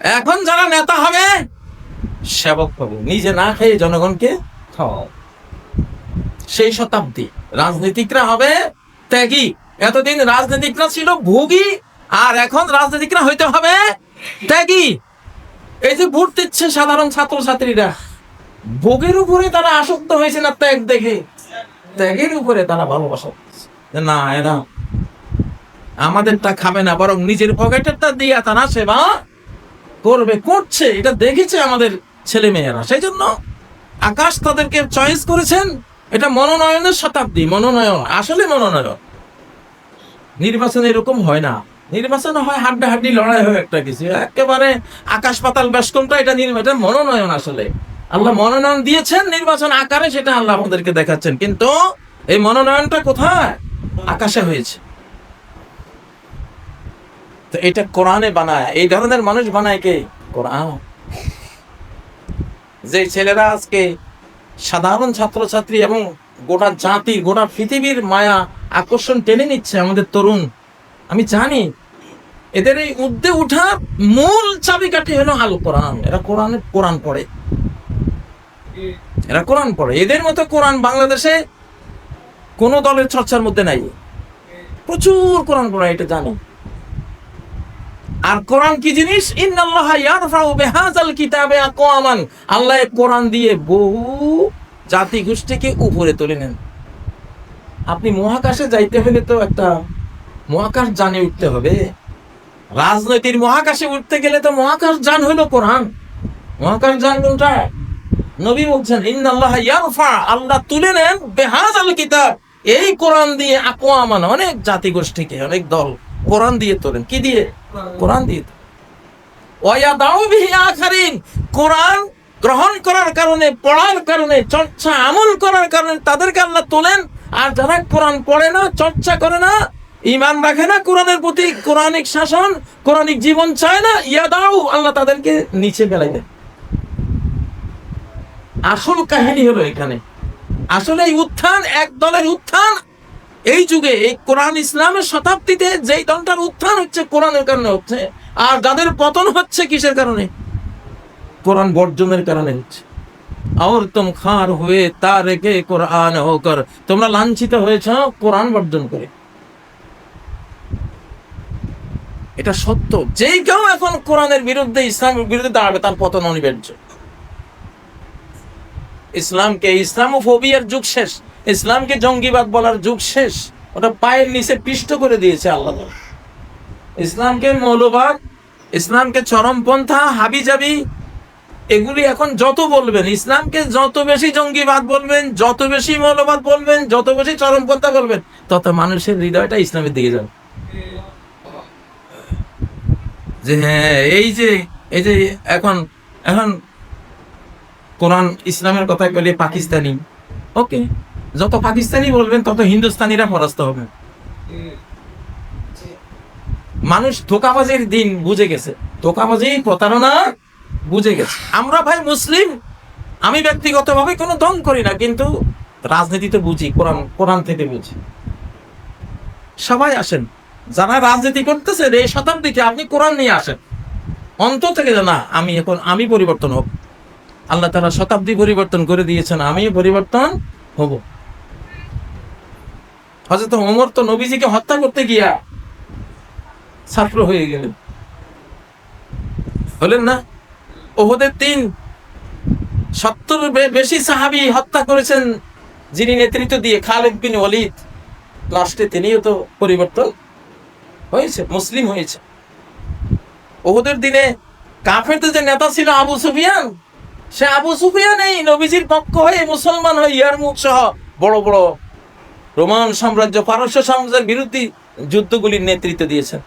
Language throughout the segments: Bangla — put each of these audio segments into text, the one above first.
এখন যারা নেতা হবে, সেবক হবে। নিজে না খেয়ে জনগণকে খাওয়াও। সেই শতাব্দী। রাজনীতিকরা হবে ত্যাগী। এতদিন রাজনীতিকরা ছিল ভোগী, আর এখন রাজনীতিকরা হইতে হবে ত্যাগী। এই যে ভোট দিচ্ছে সাধারণ ছাত্রছাত্রীরা, ভোগের উপরে তারা আসক্ত হয়েছে না ত্যাগ দেখে? ত্যাগের উপরে তারা ভালোবাসা। না, এরা আমাদেরটা খাবে না, বরং নিজের পকেটেরটা দিয়ে তারা সেবা করবে, করছে, এটা দেখেছে আমাদের ছেলে মেয়েরা সেই জন্য আকাশ তাদেরকে চয়েস করেছেন, এটা মনোনয়নের শতাব্দী, মনোনয়ন, আসলে মনোনয়ন। নির্বাচন এরকম হয় না। নির্বাচন হয় হাড্ডা হাড্ডি লড়াই হয় একটা কিছু। একেবারে আকাশ পাতাল বেশকমটা এটা নির্বাচন মনোনয়ন আসলে। আল্লাহ মনোনয়ন দিয়েছেন, নির্বাচন আকারে সেটা আল্লাহ আমাদেরকে দেখাচ্ছেন। কিন্তু এই মনোনয়নটা কোথায়? আকাশে হয়েছে। তো এটা কোরআনে বানায়। এই ধরনের মানুষ বানায় কে? কোরআন। যে ছেলেরা আজকে সাধারণ ছাত্রছাত্রী এবং গোটা জাতি, গোটা পৃথিবীর মায়া আকর্ষণ টেনে নিচ্ছে আমাদের তরুণ। আমি জানি, এদের এই উদ্দে উঠার মূল চাবিকাঠি হলো আল কোরআন। এরা কোরআনে কোরআন পড়ে। এরা কোরআন পড়ে। এদের মতো কোরআন বাংলাদেশে কোনো দলের চর্চার মধ্যে নাই। প্রচুর কোরআন পড়া, এটা জানি। আর কোরআন কি জিনিস? কিতাবে আকওয়ামান। আল্লাহ কোরআন দিয়ে বহু জাতি গোষ্ঠীকে উপরে তুলে নেন। আপনি মহাকাশে যাইতে হলে তো একটা মহাকাশ জানে উঠতে হবে। রাজনৈতিক মহাকাশে উঠতে গেলে তো মহাকাশ যান হলো কোরআন। মহাকাশ যান কোনটা? নবী বলছেন, ইন্নাল্লাহ ইয়ারফা, আল্লাহ তুলে নেন বেহাজাল কিতাব। এই কোরআন দিয়ে আকওয়ামান অনেক জাতি গোষ্ঠীকে অনেক দল কোরআন দিয়ে তোলেন। কি দিয়ে? কোরআন দিয়ে কোরআন গ্রহণ করার কারণে, পড়ার কারণে, চর্চা, আমল করার কারণে তাদেরকে আল্লাহ তোলেন। আর যারা কোরআন পড়ে না, চর্চা করে না ইমান রাখে না কোরআনের প্রতি, কোরআনিক শাসন, কোরআনিক জীবন চায় না, ইয়াদাউ, আল্লাহ তাদেরকে নিচে ফেলাই দেন। আসল কাহিনী হলো এখানে। আসলে এই উত্থান, এক দলের উত্থান এই যুগে এই কোরআন ইসলামের শতাব্দীতে যেই দলটার উত্থান হচ্ছে কোরআনের কারণে হচ্ছে, আর যাদের পতন হচ্ছে কিসের কারণে? কোরআন বর্জনের কারণে হচ্ছে। আর তুম খার হয়ে তা রেখে কোরআন তোমরা লাঞ্ছিত হয়েছ কোরআন বর্জন করে। এটা সত্য। যেই কেউ এখন কোরআনের বিরুদ্ধে, ইসলামের বিরুদ্ধে দাঁড়াবে, তার পতন অনিবার্য। ইসলামকে ইসলামোফোবিয়ার যুগ শেষ। ইসলামকে জঙ্গিবাদ বলার যুগ শেষ। ওটা পায়ের নিচে পিষ্ট করে দিয়েছে আল্লাহ। ইসলামকে মৌলবাদ, ইসলামকে চরমপন্থা, হাবিজাবি, এগুলি এখন যত বলবেন, ইসলামকে যত বেশি জঙ্গিবাদ বলবেন, যত বেশি মৌলবাদ বলবেন, যত বেশি চরমপন্থা বলবেন তত মানুষের হৃদয়টা ইসলামের দিকে যাবে। যে হ্যাঁ এই যে এই যে এখন এখন কোরআন ইসলামের কথা বলে পাকিস্তানি। ওকে। যত পাকিস্তানি বলবেন, তত হিন্দুস্তানিরা পরাস্ত হবে। মানুষ ধোকাবাজির দিন বুঝে গেছে। ধোকাবাজি, প্রতারণা বুঝে গেছে। আমরা ভাই মুসলিম, আমি ব্যক্তিগতভাবে কোনো দম করি না, কিন্তু রাজনীতিতে বুঝি, কোরআন কোরআন থেকে বুঝি। সবাই আসেন। যারা রাজনীতি করতেছেন এই শতাব্দীতে আপনি কোরআন নিয়ে আসেন। অন্তর থেকে না, আমি এখন, আমি পরিবর্তন হব। আল্লাহ তারা শতাব্দী পরিবর্তন করে দিয়েছেন আমি পরিবর্তন হব। হয়তো ওমর তো নবীজিকে হত্যা করতে গিয়া ছাত্র হয়ে গেলেন। হলেন না? ওহদের দিন সত্তর বেশি সাহাবি হত্যা করেছেন, যিনি নেতৃত্ব দিয়ে খালেদ বিন ওয়ালিদ। লাস্টে তিনিও তো পরিবর্তন হয়েছে, মুসলিম হয়েছে। ওহদের দিনে কাফেরদের যে নেতা ছিল আবু সুফিয়ান, সে আবু সুফিয়ান এই নবীজির পক্ষ হয়ে মুসলমান হয়ে ইয়ারমুখ সহ বড় বড় রোমান সাম্রাজ্য পারস্য সাম্রাজ্যের বিরুদ্ধে যুদ্ধগুলির নেতৃত্ব দিয়েছেন।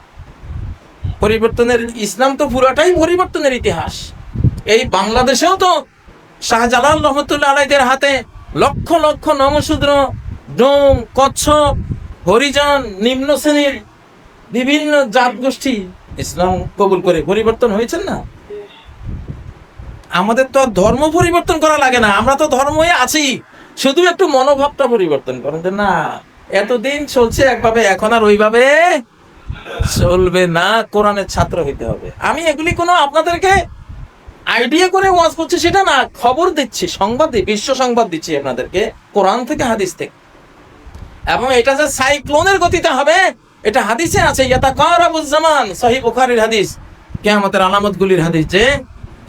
পরিবর্তনের ইসলাম তো পুরাটাই পরিবর্তনের ইতিহাস। এই বাংলাদেশেও তো শাহজালাল রহমতুল্লাহ আলাইদের হাতে লক্ষ লক্ষ নমশূদ্র ডোম, কচ্ছপ, হরিজন, নিম্ন শ্রেণির বিভিন্ন জাত গোষ্ঠী ইসলাম কবুল করে পরিবর্তন হয়েছেন না? আমাদের তো ধর্ম পরিবর্তন করা লাগে না। আমরা তো ধর্মই আছি। শুধু একটু মনোভাবটা পরিবর্তন করেন যে না, এতদিন চলছে একভাবে, এখন আর ওইভাবে চলবে না, কোরআনের ছাত্র হইতে হবে। আমি এগুলি কোনো আপনাদেরকে আইডিয়া করে ওয়াজ করছি সেটা না, খবর দিচ্ছি, সংবাদ বিশ্ব সংবাদ দিচ্ছি আপনাদেরকে, কোরআন থেকে হাদিস থেকে। এবং এটা যে সাইক্লোনের গতিতে হবে, এটা হাদিসে আছে ইয়াতা কারাবুজ্জামান সহি বুখারীর হাদিস, কিয়ামতের আলামতগুলির হাদিস যে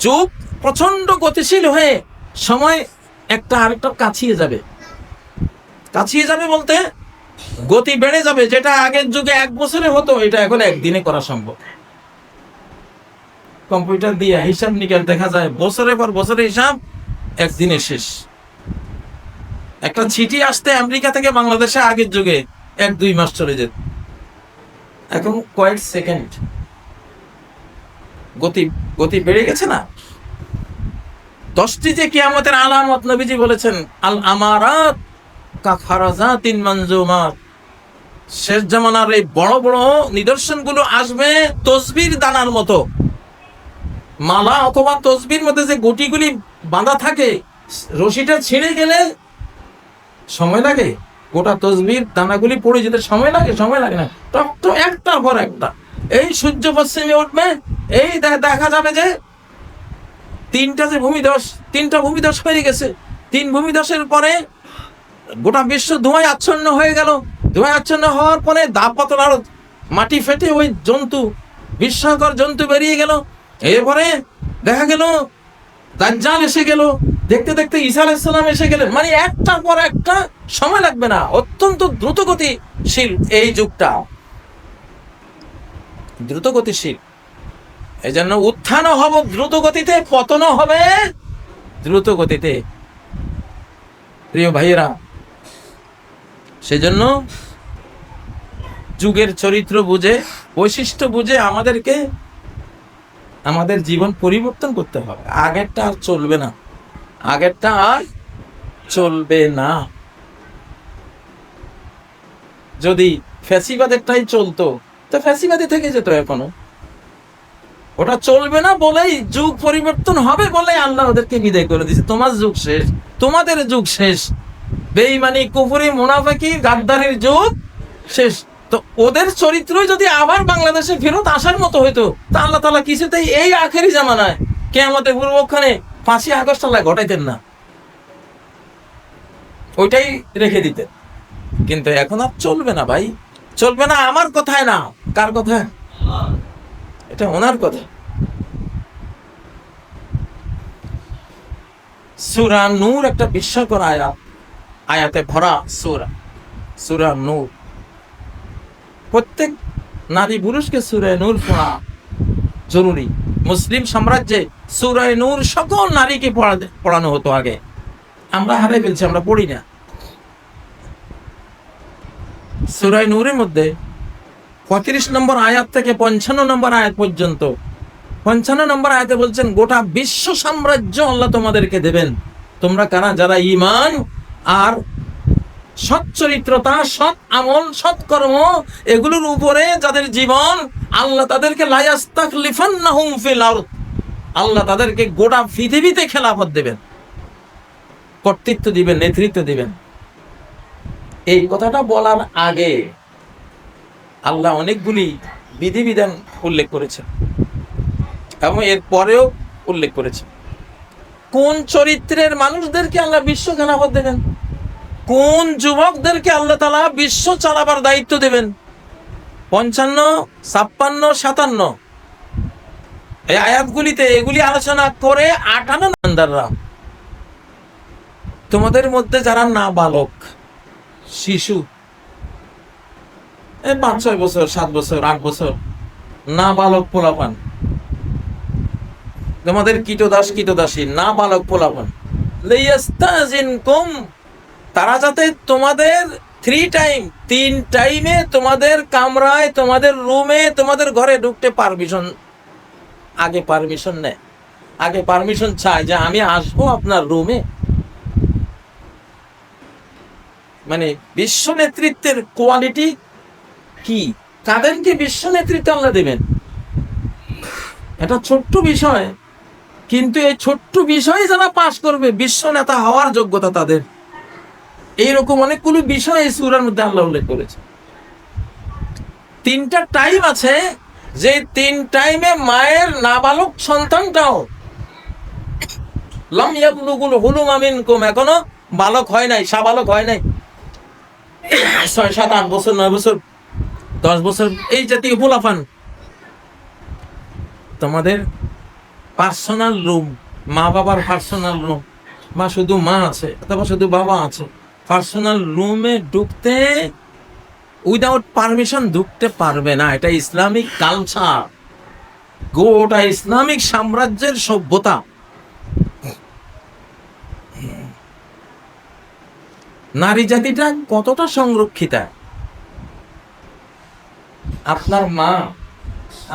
যুগ প্রচণ্ড গতিশীল হয়ে সময় একটা আরেকটা কাছিয়ে যাবে। কাছিয়ে যাবে বলতে গতি বেড়ে যাবে, যেটা আগের যুগে এক বছরে হতো, এটা এখন একদিনে করা সম্ভব। কম্পিউটার দিয়ে হিসাব নিকাশ দেখা যায় বছরের পর বছরের হিসাব একদিনে শেষ। একটা চিঠি আসতে আমেরিকা থেকে বাংলাদেশে আগের যুগে এক দুই মাস চলে যেত। এখন কয়েক সেকেন্ড। গতি গতি বেড়ে গেছে না? দশটি যে কিয়ামতের আলামত নবীজি বলেছেন, আল আমারাত কাফারাজাতিন মঞ্জুমাত শেষ জামানার এই বড় বড় নিদর্শনগুলো আসবে তসবির দানার মতো। মালা অথবা তসবির মধ্যে যে গুটিগুলি বাঁধা থাকে, রশিটা ছিঁড়ে গেলে সময় লাগে। গোটা তসবির দানাগুলি পড়ে যেতে সময় লাগে সময় লাগে না। টক তো একটার পর একটা। এই সূর্য পশ্চিমে উঠবে, এই দেখা যাবে যে তিনটা যে ভূমিধস তিনটা ভূমিধস হয়ে গেছে। তিন ভূমিধসের পরে গোটা বিশ্ব ধোঁয়ায় আচ্ছন্ন হয়ে গেল। ধোঁয়ায় আচ্ছন্ন হওয়ার পরে দা পাতলার মাটি ফেটে ওই জন্তু, বিস্ময়কর জন্তু বেরিয়ে গেল। এরপরে দেখা গেল, দাজ্জাল এসে গেল। দেখতে দেখতে ঈসা আলাইসাল্লাম এসে গেলেন। মানে একটার পর একটা সময় লাগবে না, অত্যন্ত দ্রুত গতিশীল এই যুগটা। দ্রুত এই উত্থানও হব দ্রুত গতিতে পতনও হবে দ্রুত গতিতে প্রিয় ভাইয়েরা, সেজন্য যুগের চরিত্র বুঝে, বৈশিষ্ট্য বুঝে আমাদেরকে আমাদের জীবন পরিবর্তন করতে হবে। আগেরটা আর চলবে না। আগেরটা আর চলবে না। যদি ফ্যাসিবাদেরটাই চলতো, তো ফ্যাসিবাদী থেকে যেত এখনও। ওটা চলবে না বলেই যুগ পরিবর্তন হবে বলে আল্লাহ ওদেরকে বিদায় করে দিয়েছে। তোমার যুগ শেষ, তোমাদের যুগ শেষ। বেইমানি কুফুরি, মুনাফাকি, গাদ্দারির যুগ শেষ। তো ওদের চরিত্রই যদি আবার বাংলাদেশে ফেরত আসার মতো হইতো, তা আল্লাহ তালা কিছুতেই এই আখেরি জামানায় কে আমাদের পূর্বক্ষণে পাঁচই আগস্ট আল্লাহ ঘটাইতেন না। ওইটাই রেখে দিতেন। কিন্তু এখন আর চলবে না ভাই। চলবে না আমার কথায় না। কার কথায়? এটা ওনার কথা। সুরা নূর একটা বিস্ময়কর আয়াত আয়াতে ভরা সুরা। সুরা নূর। প্রত্যেক নারী পুরুষকে সুরায় নূর পড়া জরুরি। মুসলিম সাম্রাজ্যে সুরায় নূর সকল নারীকে পড়ানো হতো আগে। আমরা হারে ফেলছি, আমরা পড়ি না। সুরায় নূরের মধ্যে পঁয়ত্রিশ নম্বর আয়াত থেকে পঞ্চান্ন নম্বর আয়াত পর্যন্ত। পঞ্চান্ন নম্বর আয়াতে বলছেন, গোটা বিশ্ব সাম্রাজ্য আল্লাহ তোমাদেরকে দেবেন। তোমরা কারা? যারা ইমান আর সৎ চরিত্রতা, সৎ আমল, সৎ কর্ম, এগুলোর উপরে যাদের জীবন, আল্লাহ তাদেরকে আল্লাহ তাদেরকে গোটা পৃথিবীতে খেলাফত দেবেন। কর্তৃত্ব দিবেন, নেতৃত্ব দিবেন। এই কথাটা বলার আগে আল্লাহ অনেকগুলি বিধিবিধান উল্লেখ করেছেন এবং এর পরেও উল্লেখ করেছেন। কোন চরিত্রের মানুষদেরকে আল্লাহ বিশ্ব খেলাফত দেবেন? কোন যুবকদেরকে আল্লাহ তালা বিশ্ব চালাবার দায়িত্ব দেবেন? পঞ্চান্ন, ছাপ্পান্ন, সাতান্ন। এই আয়াতগুলিতে এগুলি আলোচনা করে নান্দাররা তোমাদের মধ্যে যারা না বালক শিশু পাঁচ, ছয় বছর, সাত বছর, আট বছর। না বালক পোলাপান। তোমাদের কীটদাস, কীটদাসী, না বালক পোলাপান। তারা যাতে তোমাদের থ্রি টাইম তিন টাইমে তোমাদের কামরায়, তোমাদের রুমে তোমাদের ঘরে ঢুকতে পারমিশন আগে পারমিশন নেয়। আগে পারমিশন চায় যে আমি আসব আপনার রুমে মানে বিশ্ব নেতৃত্বের কোয়ালিটি কি? কাদেরকে বিশ্ব নেতৃত্ব আল্লাহ দেবেন? এটা ছোট্ট বিষয়, কিন্তু এই ছোট্ট বিষয়ে যারা পাশ করবে বিশ্ব নেতা হওয়ার যোগ্যতা তাদের। এইরকম অনেকগুলো বিষয় এই সুরার মধ্যে আল্লাহ উল্লেখ করেছে। তিনটা টাইম আছে, যে তিন টাইমে মায়ের নাবালক সন্তানটাও লাম হুলুম আমিনকুম এখনও বালক হয় নাই, সাবালক হয় নাই। ছয়, সাত, আট বছর, নয় বছর দশ বছর এই জাতীয় ফুলাফান তোমাদের পার্সোনাল রুম মা বাবার পার্সোনাল রুম বা শুধু মা আছে, অথবা শুধু বাবা আছে পার্সোনাল রুমে ঢুকতে উইদাউট পারমিশন ঢুকতে পারবে না, এটা ইসলামিক কালচার গোটা ইসলামিক সাম্রাজ্যের সভ্যতা। নারী জাতিটা কতটা সংরক্ষিতা? আপনার মা,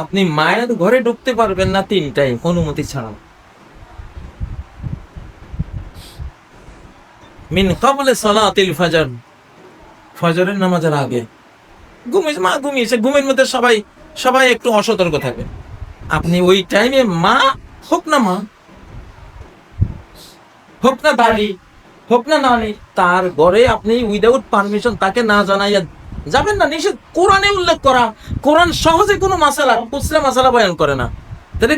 আপনি মায়ের ঘরে ঢুকতে পারবেন না তিনটাই, অনুমতি ছাড়া মিন কবলে সালাতিল ফাজর। ফজরের নামাজের আগে। ঘুমিয়েছে মা ঘুমিয়েছে, ঘুমের মধ্যে সবাই সবাই একটু অসতর্ক থাকে আপনি ওই টাইমে মা, হোক না মা, হোক না দাদি, হোক না নানি, তার ঘরে আপনি উইদাউট পারমিশন তাকে না জানাইয়া যাবেন না, নিষেধ। কোরআনে উল্লেখ করা, কোরআন সহজে কোনো মাসালা কুসরা মাসালা বয়ান করে না। তাহলে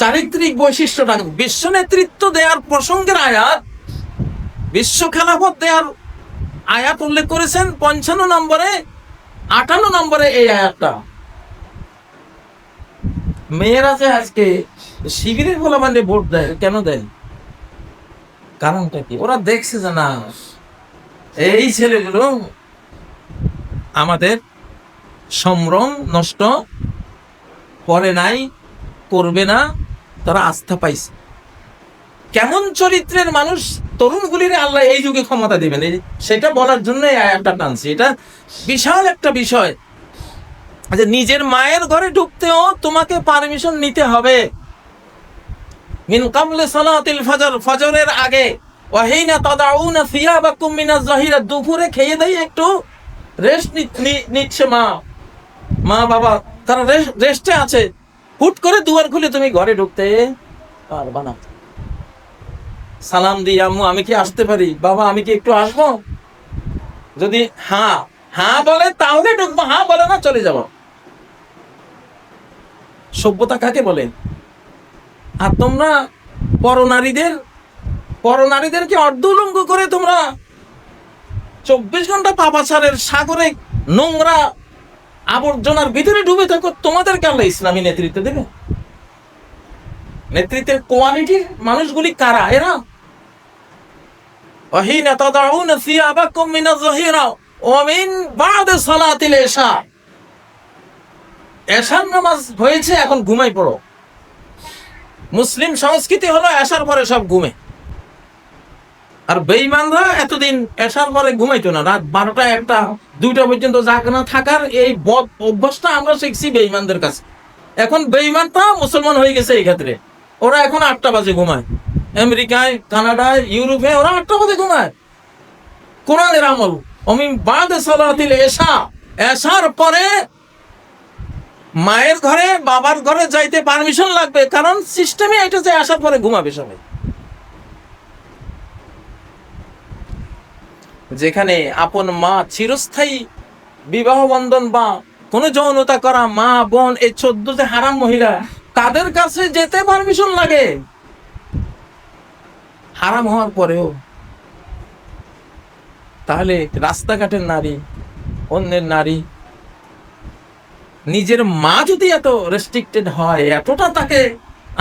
চারিত্রিক বৈশিষ্ট্যটা বিশ্ব নেতৃত্ব দেওয়ার প্রসঙ্গের আয়াত, বিশ্ব খেলাফত দেওয়ার আয়াত উল্লেখ করেছেন, পঞ্চান্ন নম্বরে, আটান্ন নম্বরে এই আয়াতটা। মেয়েরা যে আজকে শিবিরের বলা মানে ভোট দেয়, কেন দেয় কারণটা কি? ওরা দেখছে যে না, এই ছেলেগুলো আমাদের সম্ভ্রম নষ্ট করে নাই, করবে না, তারা আস্থা পাইছে। কেমন চরিত্রের মানুষ তরুণগুলির আল্লাহ এই যুগে ক্ষমতা দিবেন? এই সেটা বলার জন্য টানছি। এটা বিশাল একটা বিষয় যে নিজের মায়ের ঘরে ঢুকতেও তোমাকে পারমিশন নিতে হবে। মিন কাবলে সালাতিল ফজর, ফজরের আগে। ওয়াহিনা তাদাউনা সিয়াবাকুম মিনাজ জাহিরা, দুপুরে খেয়ে দেই একটু। রেস্ট নিচ্ছে মা। মা বাবা, তারা রেস্টে আছে। হুট করে দুয়ার খুলে তুমি ঘরে ঢুকতে পারবা না। সালাম দিই, আম্মু, আমি কি আসতে পারি? বাবা, আমি কি একটু আসব? যদি হ্যাঁ হ্যাঁ বলে তাহলে ঢুকবো হ্যাঁ বলে না, চলে যাব। সভ্যতা কাকে বলে? আর তোমরা পরনারীদের পরনারীদেরকে অর্ধলঙ্গ করে তোমরা চব্বিশ ঘন্টা পাপাচারের সাগরে নোংরা আবর্জনার ভিতরে ডুবে থাকো তোমাদেরকে আল্লাহ ইসলামী নেতৃত্ব দেবে নেতৃত্বের কোয়ালিটির মানুষগুলি কারা এরা وحين تضعون ثيابكم من الظهيرة ومن بعد صلاة العشاء এশার নামাজ হয়েছে এখন ঘুমাই পড়ো মুসলিম সংস্কৃতি হলো এশার পরে সব ঘুমে আর বেইমানরা এতদিন এসার পরে ঘুমাইতো না। রাত বারোটা একটা, দুইটা পর্যন্ত জাগনা থাকার এই বদ অভ্যাসটা আমরা শিখছি বেইমানদের কাছে। এখন বেইমানটা মুসলমান হয়ে গেছে এই ক্ষেত্রে। ওরা এখন আটটা বাজে ঘুমায়। আমেরিকায়, কানাডায়, ইউরোপে ওরা আটটা বাজে ঘুমায়। কোরআনের আমল অমি বাদে সালাতিল এসা এসার পরে মায়ের ঘরে, বাবার ঘরে যাইতে পারমিশন লাগবে। কারণ সিস্টেমে এটা যে আসার পরে ঘুমাবে সবাই। যেখানে আপন মা চিরস্থায়ী, বিবাহ বন্ধন বা কোনো যৌনতা করা মা, বোন এই চোদ্দ যে হারাম মহিলা তাদের কাছে যেতে পারমিশন লাগে? হারাম হওয়ার পরেও তাহলে রাস্তাঘাটের নারী, অন্যের নারী, নিজের মা যদি এত রেস্ট্রিক্টেড হয়, এতটা তাকে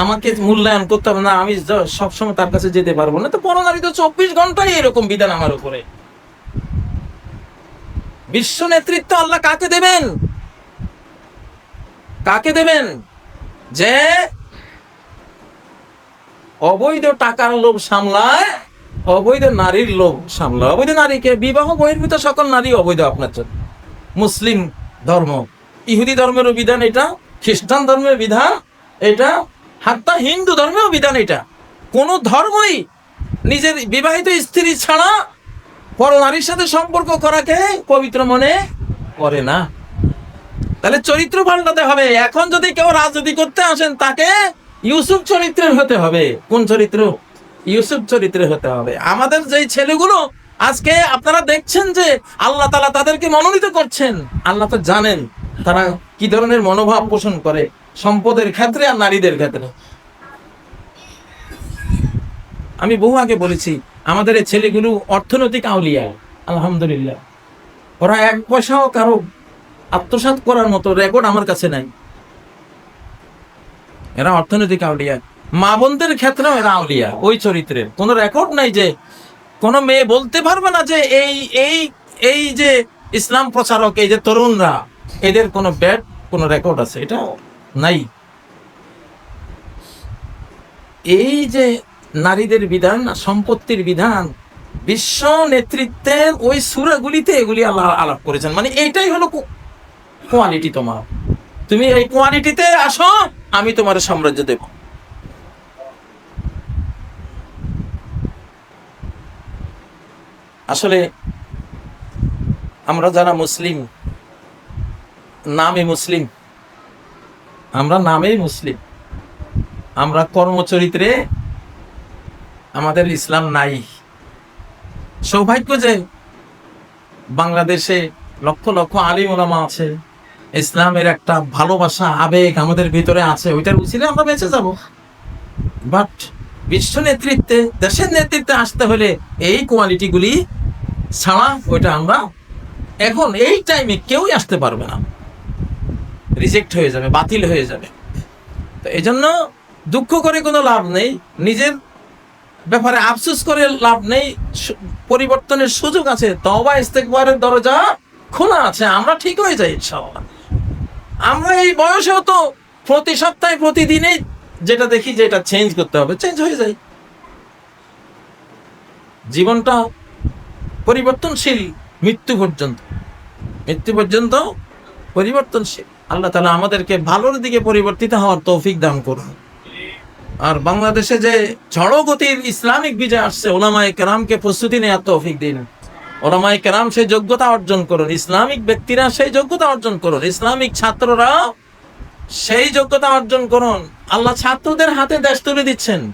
আমাকে মূল্যায়ন করতে হবে না, আমি সবসময় তার কাছে যেতে পারব না, তো পরনারী তো চব্বিশ ঘন্টাই এরকম বিধান আমার উপরে। বিশ্ব নেতৃত্ব আল্লাহ কাকে দেবেন? কাকে দেবেন? যে অবৈধ টাকার লোভ সামলায়, অবৈধ নারীর লোভ সামলায়। অবৈধ নারীকে বিবাহ বহির্ভূত সকল নারী অবৈধ আপনার জন্য। মুসলিম ধর্ম, ইহুদি ধর্মেরও বিধান এটা, খ্রিস্টান ধর্মের বিধান এটা, হাত্তা হিন্দু ধর্মেও বিধান এটা। কোন ধর্মই নিজের বিবাহিত স্ত্রী ছাড়া পর নারীর সাথে সম্পর্ক করাকে পবিত্র মনে করে না। তাহলে চরিত্র পাল্টাতে হবে। এখন যদি কেউ রাজনীতি করতে আসেন, তাকে ইউসুফ চরিত্রের হতে হবে। কোন চরিত্র? ইউসুফ চরিত্রের হতে হবে। আমাদের যেই ছেলেগুলো, আজকে আপনারা দেখছেন যে আল্লাহ তালা তাদেরকে মনোনীত করছেন। আল্লাহ তো জানেন তারা কি ধরনের মনোভাব পোষণ করে সম্পদের ক্ষেত্রে আর নারীদের ক্ষেত্রে। আমি বহু আগে বলেছি আমাদের এই ছেলেগুলো অর্থনৈতিক আউলিয়া, আলহামদুলিল্লাহ। ওরা এক পয়সাও কারও আত্মসাৎ করার মতো রেকর্ড আমার কাছে নাই। এরা অর্থনৈতিক আউলিয়া। মা বোনদের ক্ষেত্রেও এরা আউলিয়া, ওই চরিত্রের। কোনো রেকর্ড নাই যে কোনো মেয়ে বলতে পারবে না যে এই এই এই যে ইসলাম প্রচারক, এই যে তরুণরা, এদের কোনো ব্যাড কোনো রেকর্ড আছে এটা নাই। এই যে নারীদের বিধান, সম্পত্তির বিধান, বিশ্ব নেতৃত্বের ওই সুরাগুলিতে এগুলি আল্লাহ আলাপ করেছেন। মানে এইটাই হলো কোয়ালিটি তোমার। তুমি এই কোয়ালিটিতে আসো, আমি তোমার সাম্রাজ্য দেব। আসলে আমরা যারা মুসলিম, নামে মুসলিম, আমরা নামেই মুসলিম। আমরা কর্মচরিত্রে আমাদের ইসলাম নাই। সৌভাগ্য যে বাংলাদেশে লক্ষ লক্ষ আলিম ওলামা আছে, ইসলামের একটা ভালোবাসা, আবেগ আমাদের ভিতরে আছে, ওইটার উচিলে আমরা বেঁচে যাব। বাট বিশ্ব নেতৃত্বে, দেশের নেতৃত্বে আসতে হলে এই কোয়ালিটিগুলি ছাড়া ওইটা আমরা এখন এই টাইমে কেউই আসতে পারবে না। রিজেক্ট হয়ে যাবে, বাতিল হয়ে যাবে। তো এই জন্য দুঃখ করে কোনো লাভ নেই। নিজের ব্যাপারে আফসোস করে লাভ নেই পরিবর্তনের সুযোগ আছে। তবা ইস্তেকবারের দরজা খোলা আছে, আমরা ঠিক হয়ে যাই ইনশাআল্লাহ। আমরা এই বয়সেও তো প্রতি সপ্তাহে প্রতিদিনে যেটা দেখি যে এটা চেঞ্জ করতে হবে চেঞ্জ হয়ে যায়। জীবনটা পরিবর্তনশীল মৃত্যু পর্যন্ত। মৃত্যু পর্যন্ত পরিবর্তনশীল। আল্লাহ তালা আমাদেরকে ভালোর দিকে পরিবর্তিত হওয়ার তৌফিক দান করুন। আর বাংলাদেশে যে ঝড়গতির ইসলামিক বিজয় আসছে, ওলামায় কেরামকে প্রস্তুতি নেওয়ার তৌফিক দিন। ওলামায় কেরাম সেই যোগ্যতা অর্জন করুন, ইসলামিক ব্যক্তিরা সেই যোগ্যতা অর্জন করুন, ইসলামিক ছাত্ররা সেই যোগ্যতা অর্জন করুন। আল্লাহ ছাত্রদের হাতে দেশ তুলে দিচ্ছেন।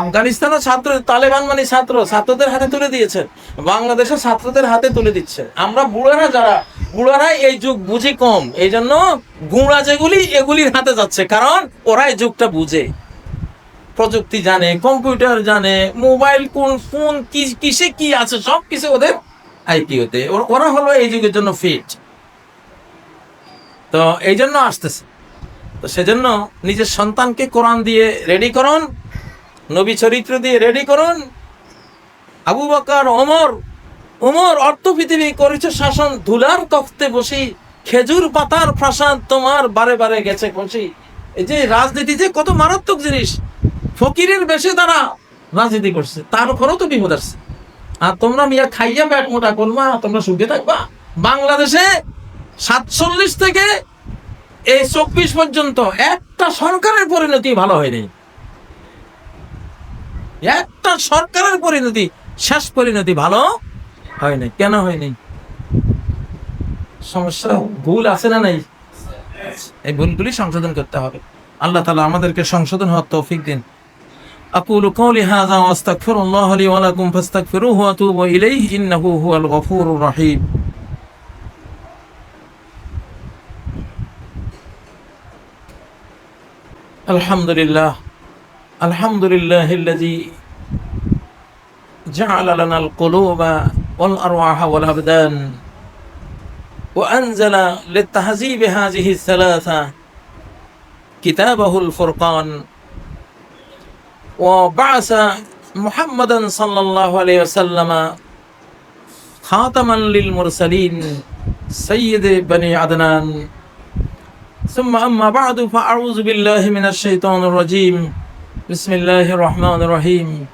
আফগানিস্তানের ছাত্র, তালেবান মানে ছাত্র, ছাত্রদের হাতে তুলে দিয়েছেন বাংলাদেশের ছাত্রদের হাতে তুলে দিচ্ছে। আমরা বুড়ারা যারা, বুড়ারা এই যুগ বুঝি কম। এই জন্য গুঁড়া যেগুলি, এগুলির হাতে যাচ্ছে। কারণ ওরা এই যুগটা বুঝে। প্রযুক্তি জানে, কম্পিউটার জানে, মোবাইল কোন, ফোন কি, কিসে কি আছে সব কিছু ওদের আইপিওতে। ওরা হলো এই যুগের জন্য ফিট তো এই জন্য আসতেছে। তো সেজন্য নিজের সন্তানকে কোরআন দিয়ে রেডি করুন। নবী চরিত্র দিয়ে রেডি করুন। আবু বকর অমর ওমর অর্থ পৃথিবী করেছে শাসন, ধুলার তখতে বসি, খেজুর পাতার প্রাসাদ তোমার বারে বারে গেছে খুশি এই যে রাজনীতি যে কত মারাত্মক জিনিস, ফকিরের বেশে তারা রাজনীতি করছে, তার উপরও তো বিপদ আসছে আর তোমরা মিয়া খাইয়া ব্যাট মোটা করবা, তোমরা সুখে থাকবা। বাংলাদেশে সাতচল্লিশ থেকে এই চব্বিশ পর্যন্ত একটা সরকারের পরিণতি ভালো হয়নি। একটা সরকারের পরিণতি শেষ পরিণতি ভালো হয়নি কেন হয়নি সমস্যা ভুল আছে না নাই এই ভুলগুলি সংশোধন করতে হবে আল্লাহ তালা আমাদেরকে সংশোধন হওয়ার তৌফিক দিন أقول قولي هذا وأستغفر الله لي ولكم فاستغفروه وأتوبوا إليه إنه هو الغفور الرحيم الحمد لله الحمد لله الذي جعل لنا القلوب والأرواح والأبدان وأنزل للتهذيب هذه الثلاثة كتابه الفرقان وبعث محمدا صلى الله عليه وسلم خاتما للمرسلين سيد بني عدنان. ثم أما بعد فأعوذ بالله من الشيطان الرجيم. بسم الله الرحمن الرحيم.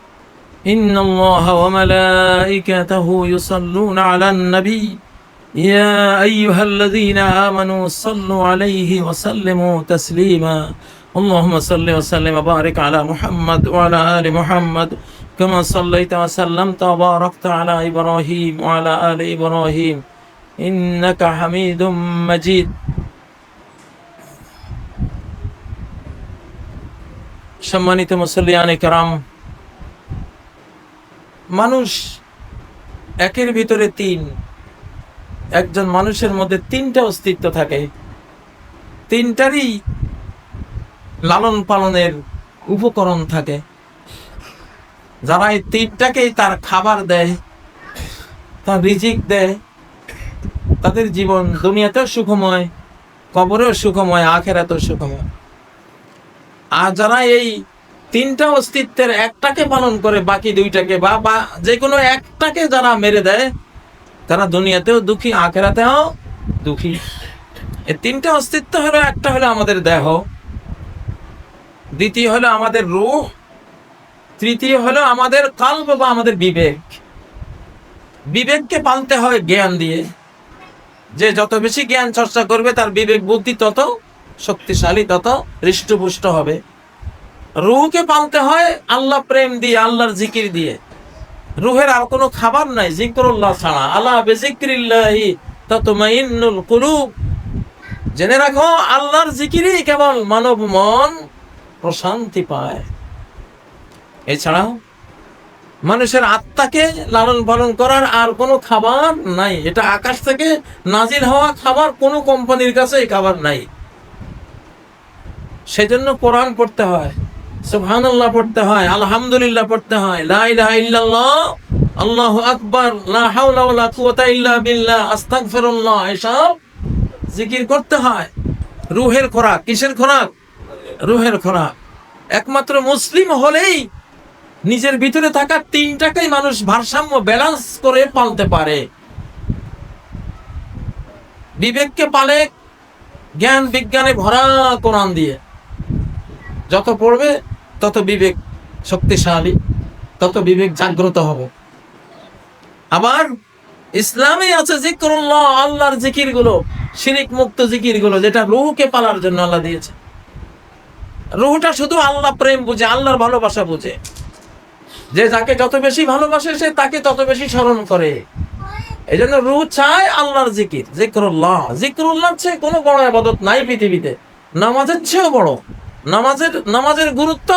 إن الله وملائكته يصلون على النبي. يا أيها الذين آمنوا صلوا عليه وسلموا تسليما. اللهم صل وسلم وبارك على محمد وعلى آل محمد. كما صليت وسلمت وباركت على إبراهيم وعلى آل إبراهيم. إنك حميد مجيد. সম্মানিত মুসল্লিয়ানে কারাম, মানুষ একের ভিতরে তিন, একজন মানুষের মধ্যে তিনটা অস্তিত্ব থাকে। তিনটারই লালন পালনের উপকরণ থাকে। যারা এই তিনটাকেই তার খাবার দেয়, তার রিজিক দেয়, তাদের জীবন দুনিয়াতেও সুখময়, কবরেও সুখময়, আখেরাতেও সুখময়। আর যারা এই তিনটা অস্তিত্বের একটাকে পালন করে, বাকি দুইটাকে বা বা যে কোনো একটাকে যারা মেরে দেয়, তারা দুনিয়াতেও দুঃখী, আখেরাতেও দুঃখী। এই তিনটা অস্তিত্ব হলো, একটা হলো আমাদের দেহ, দ্বিতীয় হলো আমাদের রূহ তৃতীয় হলো আমাদের কাল্প বা আমাদের বিবেক। বিবেককে পালতে হয় জ্ঞান দিয়ে। যে যত বেশি জ্ঞান চর্চা করবে, তার বিবেক বুদ্ধি তত শক্তিশালী, তত হৃষ্টপুষ্ট হবে। রুহকে পালতে হয় আল্লাহ প্রেম দিয়ে, আল্লাহর জিকির দিয়ে। রুহের আর কোনো খাবার নাই, জিক্রুল্লাহ ছাড়া। আল্লাহ বেজিক্রিল্লাহি তাতমাইন্নুল কুলুব। জেনে রাখো, আল্লাহর জিকিরই কেবল মানব মন প্রশান্তি পায়। এছাড়াও, মানুষের আত্মাকে লালন পালন করার আর কোনো খাবার নাই। এটা আকাশ থেকে নাজিল হওয়া খাবার কোনো কোম্পানির কাছে এই খাবার নাই। সেজন্য কোরআন পড়তে হয়। সুবহানাল্লাহ পড়তে হয়, আলহামদুলিল্লাহ পড়তে হয়। লা ইলাহা ইল্লাল্লাহ, আল্লাহু আকবার, লা হাওলা ওয়ালা কুওয়াতা ইল্লা বিল্লাহ, আস্তাগফিরুল্লাহ, এসব জিকির করতে হয়। রুহের খোরাক, কিসের খোরাক? রুহের খোরাক। একমাত্র মুসলিম হলেই নিজের ভিতরে থাকা তিনটাকেই মানুষ ভারসাম্য ব্যালেন্স করে পালতে পারে। বিবেককে পালে, জ্ঞান বিজ্ঞানে ভরা কোরআন দিয়ে। যত পড়বে, তত বিবেক শক্তিশালী, তত বিবেক জাগ্রত হবে। আবার ইসলামে আছে জিক্রুল্লাহ, আল্লাহর জিকিরগুলো শিরিক মুক্ত জিকিরগুলো যেটা রুহকে পালার জন্য আল্লাহ দিয়েছে। রুহটা শুধু আল্লাহ প্রেম বুঝে, আল্লাহর ভালোবাসা বুঝে। যে যাকে যত বেশি ভালোবাসে, সে তাকে তত বেশি স্মরণ করে। এই জন্য রুহ চায় আল্লাহর জিকির, জিক্রুল্লাহ। জিক্রুল্লাহ চেয়ে কোনো বড় আবাদত নাই পৃথিবীতে। নামাজের চেয়েও বড়। নামাজের নামাজের গুরুত্ব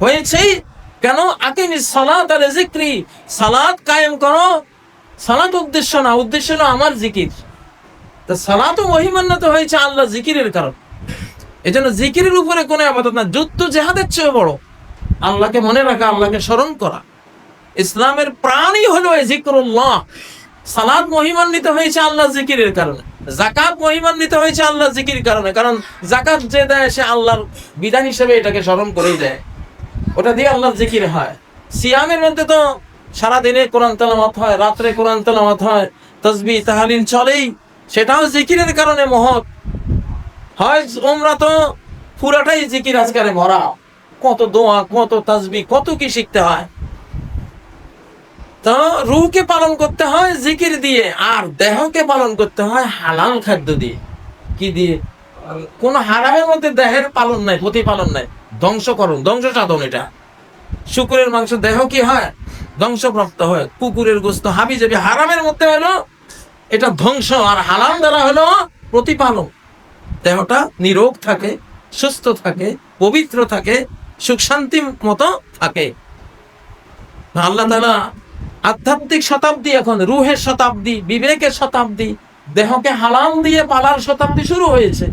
হয়েছেই। কেন? আকিমি সালাত আর জিক্রি। সালাত কায়েম করো। সালাত উদ্দেশ্য না। উদ্দেশ্য হলো আমার জিকির। তা সালাতও মহিমান্বিত হয়েছে আল্লাহ জিকিরের কারণ। এই জন্য জিকিরের উপরে কোনো আপাতত না। যুদ্ধ জেহাদের চেয়ে বড়। আল্লাহকে মনে রাখা, আল্লাহকে স্মরণ করা। ইসলামের প্রাণই হলো জিক্রুল্লাহ। সালাদ মহিমান্বিত হয়েছে আল্লাহ জিকিরের কারণে। জাকাত মহিমান্বিত হয়েছে আল্লাহ জিকির কারণে। কারণ জাকাত যে দেয়, সে আল্লাহর বিধান হিসেবে এটাকে স্মরণ করেই দেয়। ওটা দিয়ে আল্লাহর জিকির হয়। সিয়ামের মধ্যে তো সারাদিনে কোরআন তেলামত হয়, রাত্রে কোরআন তেলামত হয় তসবি তাহালিন চলেই। সেটাও জিকিরের কারণে মহৎ। হয় ওমরা তো পুরাটাই জিকির আজকারে ভরা। কত দোয়া, কত তাসবি কত কি শিখতে হয়। তো রুহকে পালন করতে হয় জিকির দিয়ে, আর দেহকে পালন করতে হয় হালাল খাদ্য দিয়ে। কি দিয়ে? কোন হারামের মধ্যে দেহের পালন নাই, প্রতিপালন নাই। ধ্বংস ধ্বংসকরণ ধ্বংস সাধন এটা। শুকুরের মাংস দেহ কি হয়? ধ্বংসপ্রাপ্ত হয়। কুকুরের গোস্ত হাবি যাবি। হারামের মধ্যে হলো, এটা ধ্বংস আর হালাল দ্বারা হলো প্রতিপালন। দেহটা নিরোগ থাকে, সুস্থ থাকে, পবিত্র থাকে, সুখ শান্তি মতো থাকে। আল্লাহ তালা আধ্যাত্মিক শতাব্দী এখন, রুহের শতাব্দী, বিবেকের শতাব্দী, দেহকে হালাল দিয়ে পালার শতাব্দী শুরু হয়েছে।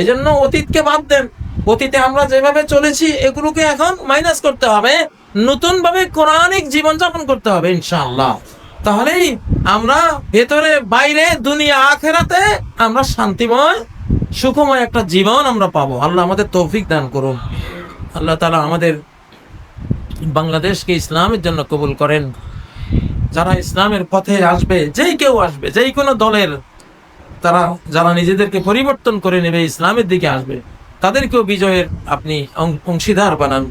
এই জন্য অতীতকে বাদ দেন। অতীতে আমরা যেভাবে চলেছি, এগুলোকে এখন মাইনাস করতে হবে। নতুন ভাবে কোরআনিক জীবনযাপন করতে হবে, ইনশাআল্লাহ। তাহলেই আমরা ভেতরে, বাইরে, দুনিয়া, আখেরাতে আমরা শান্তিময়, সুখময় একটা জীবন আমরা পাবো। আল্লাহ আমাদের তৌফিক দান করুন। আল্লাহ তালা আমাদের বাংলাদেশকে ইসলামের জন্য কবুল করেন। যারা ইসলামের পথে আসবে, যেই কেউ আসবে, যেই কোনো দলের তারা, যারা নিজেদেরকে পরিবর্তন করে নেবে, ইসলামের দিকে আসবে, তাদেরকেও বিজয়ের আপনি অংশীদার বানান।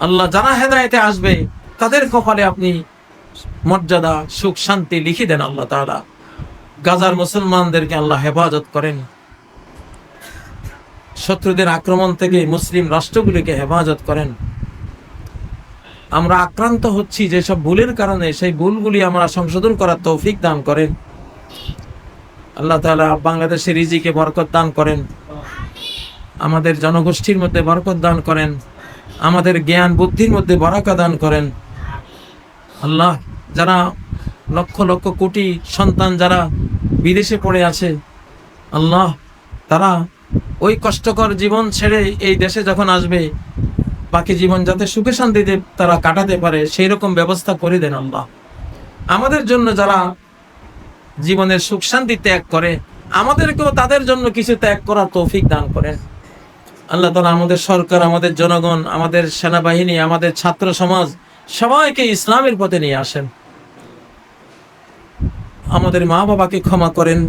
আল্লাহ যারা হেদায়েতে আসবে, তাদের কপালে আপনি মর্যাদা, সুখ, শান্তি লিখে দেন আল্লাহ তাআলা। গাজার মুসলমানদেরকে আল্লাহ হেফাজত করেন। শত্রুদের আক্রমণ থেকে মুসলিম রাষ্ট্রগুলিকে হেফাজত করেন। আমরা আক্রান্ত হচ্ছি যেসব ভুলের কারণে, সেই ভুলগুলি আমরা সংশোধন করার তৌফিক দান করেন। আল্লাহ তাআলা বাংলাদেশের রিজিকে বরকত দান করেন। আমাদের জনগোষ্ঠীর মধ্যে বরকত দান করেন। আমাদের জ্ঞান বুদ্ধির মধ্যে বরাকা দান করেন। আল্লাহ, যারা লক্ষ লক্ষ কোটি সন্তান যারা বিদেশে পড়ে আছে, আল্লাহ, তারা ওই কষ্টকর জীবন ছেড়ে এই দেশে যখন আসবে বাকি জীবন যাতে সুখে শান্তিতে তারা কাটাতে পারে, সেই রকম ব্যবস্থা করে দেন আল্লাহ। আমাদের জন্য যারা জীবনের সুখ শান্তি ত্যাগ করে, আমাদেরকেও তাদের জন্য কিছু ত্যাগ করার তৌফিক দান করেন। আল্লাহ তালা আমাদের সরকার, আমাদের জনগণ, আমাদের সেনাবাহিনী, আমাদের ছাত্র সমাজ সবাইকে ইসলামের পথে নিয়ে আসেন। আমাদের মা বাবাকে ক্ষমা করেন,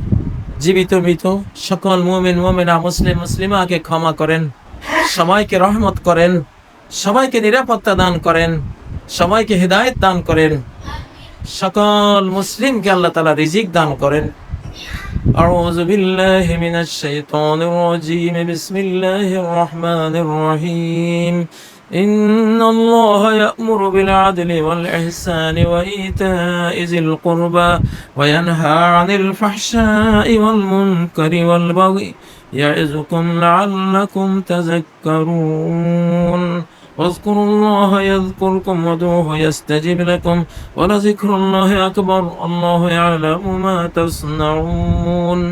জীবিত মৃত সকল মুমিন, মুমিনা, মুসলিম, মুসলিমাকে ক্ষমা করেন, সবাইকে রহমত করেন। সবাইকে নিরাপত্তা দান করেন সবাইকে হেদায়েত দান করেন সকল মুসলিমকে আল্লাহ তালা রিজিক দান করেন أعوذ بالله من الشيطان الرجيم بسم الله الرحمن الرحيم إن الله يأمر بالعدل والإحسان وإيتاء ذي القربى وينهى عن الفحشاء والمنكر والبغي يعظكم لعلكم تذكرون واذكروا الله يذكركم ودوه يستجب لكم ولذكر الله أكبر الله يعلم ما تصنعون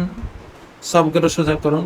সবগুলো সোজা করুন